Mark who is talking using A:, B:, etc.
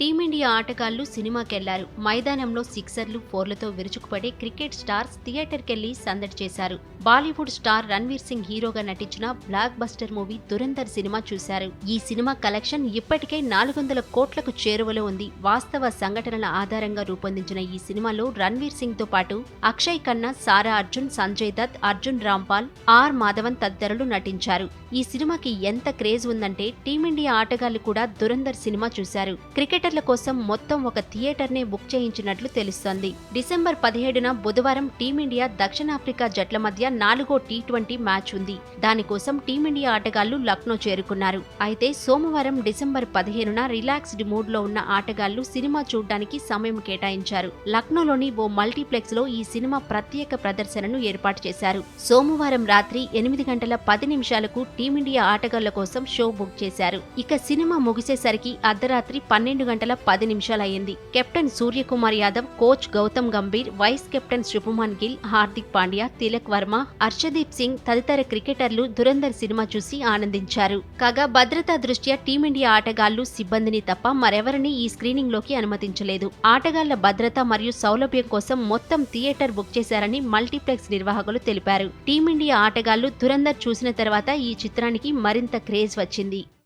A: Team India ఆటగాళ్ళు సినిమాకెళ్ళారు. మైదానంలో సిక్సర్లు ఫోర్లతో విరుచుకుపడే cricket stars థియేటర్కెళ్ళి సందడి చేశారు. బాలీవుడ్ స్టార్ రణ్వీర్ సింగ్ హీరోగా నటించిన blockbuster movie Dhurandhar cinema చూశారు. ఈ సినిమా కలెక్షన్ ఇప్పటికే నాలుగు వందల కోట్లకు చేరువలో ఉంది. వాస్తవ సంఘటనల ఆధారంగా రూపొందించిన ఈ సినిమాలో రణ్వీర్ సింగ్తో పాటు అక్షయ్ ఖన్నా సారా అర్జున్ సంజయ్ దత్ అర్జున్ రాంపాల్ ఆర్ మాధవన్ తదితరులు నటించారు. ఈ సినిమాకి ఎంత క్రేజ్ ఉందంటే టీమిండియా ఆటగాళ్ళు కూడా దురంధర్ సినిమా చూశారు. క్రికెటర్ల కోసం మొత్తం ఒక థియేటర్నే బుక్ చేయించినట్లు తెలుస్తోంది. డిసెంబర్ పదిహేడున బుధవారం టీమిండియా దక్షిణాఫ్రికా జట్ల మధ్య నాలుగో టీ ట్వంటీ మ్యాచ్ ఉంది. దానికోసం టీమిండియా ఆటగాళ్ళు లక్నో చేరుకున్నారు. అయితే సోమవారం డిసెంబర్ పదిహేనున రిలాక్స్డ్ మూడ్లో ఉన్న ఆటగాళ్ళు సినిమా చూడడానికి సమయం కేటాయించారు. లక్నోలోని ఓ మల్టీప్లెక్స్లో ఈ సినిమా ప్రత్యేక ప్రదర్శనను ఏర్పాటు చేశారు. సోమవారం రాత్రి ఎనిమిది గంటల పది నిమిషాలకు టీమిండియా ఆటగాళ్ళ కోసం షో బుక్ చేశారు. ఇక సినిమా ముగిసేసరికి అర్ధరాత్రి పన్నెండు గంటల పది నిమిషాలయ్యింది. Captain Suryakumar Yadav coach Gautam Gambhir vice captain Shubman Gill Hardik Pandya Tilak Varma Harshdeep Singh తదితర క్రికెటర్లు దురందర్ సినిమా చూసి ఆనందించారు. కాగా భద్రతా దృష్ట్యా టీమిండియా ఆటగాళ్ళు సిబ్బందిని తప్ప మరెవరిని ఈ స్క్రీనింగ్లోకి అనుమతించలేదు. ఆటగాళ్ళ భద్రత మరియు సౌలభ్యం కోసం మొత్తం థియేటర్ బుక్ చేశారని మల్టీప్లెక్స్ నిర్వాహకులు తెలిపారు. టీమిండియా ఆటగాళ్ళు దురందర్ చూసిన తర్వాత ఈ చిత్రానికి మరింత క్రేజ్ వచ్చింది.